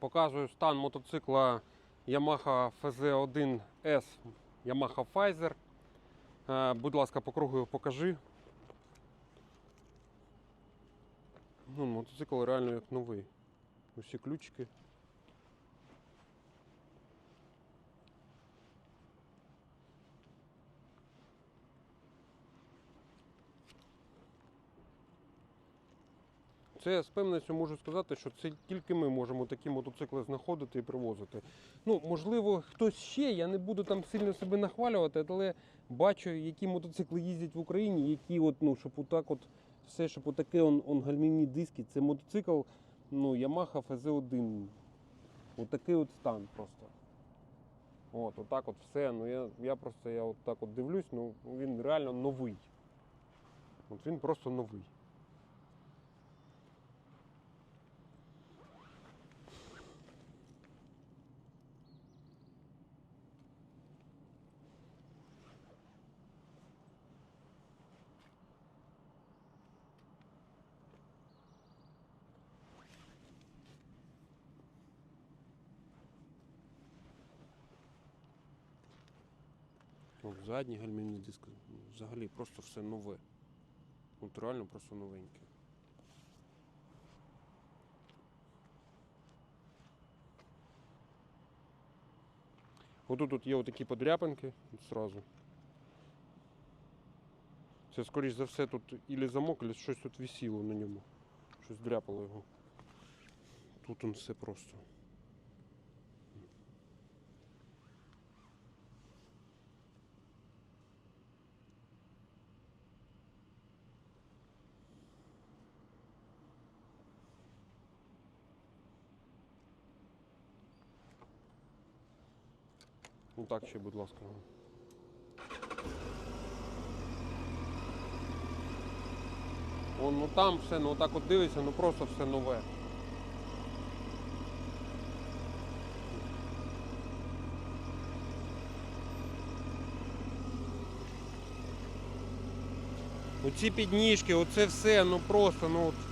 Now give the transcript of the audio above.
Показую стан мотоцикла Yamaha FZ1S Yamaha Pfizer. Е, Будь ласка, по кругу покажи. Ну, мотоцикл реально як новий. Усі ключики. Це я з певністю можу сказати, що це тільки ми можемо такі мотоцикли знаходити і привозити. Ну, можливо, хтось ще, я не буду там сильно себе нахвалювати, але бачу, які мотоцикли їздять в Україні, які от, ну, щоб отак от все, щоб отаке он, он гальмівні диски. Це мотоцикл ну, Yamaha FZ1. Отакий от стан просто. От, отак от все. Ну, я, я просто я от так от дивлюсь, ну він реально новий. От він просто новий. От задні гальмівні диски. ну, Взагалі просто все нове. От просто новеньке. Отут тут є отакі подряпинки зразу. Це, скоріш за все, тут ілі замок, ілі щось тут висіло на ньому. Щось дряпало його. Тут он все просто. Ну так ще, будь ласка. Вон, ну там все, ну так от дивишся, ну просто все нове. Оці підніжки, оце все, ну просто, ну от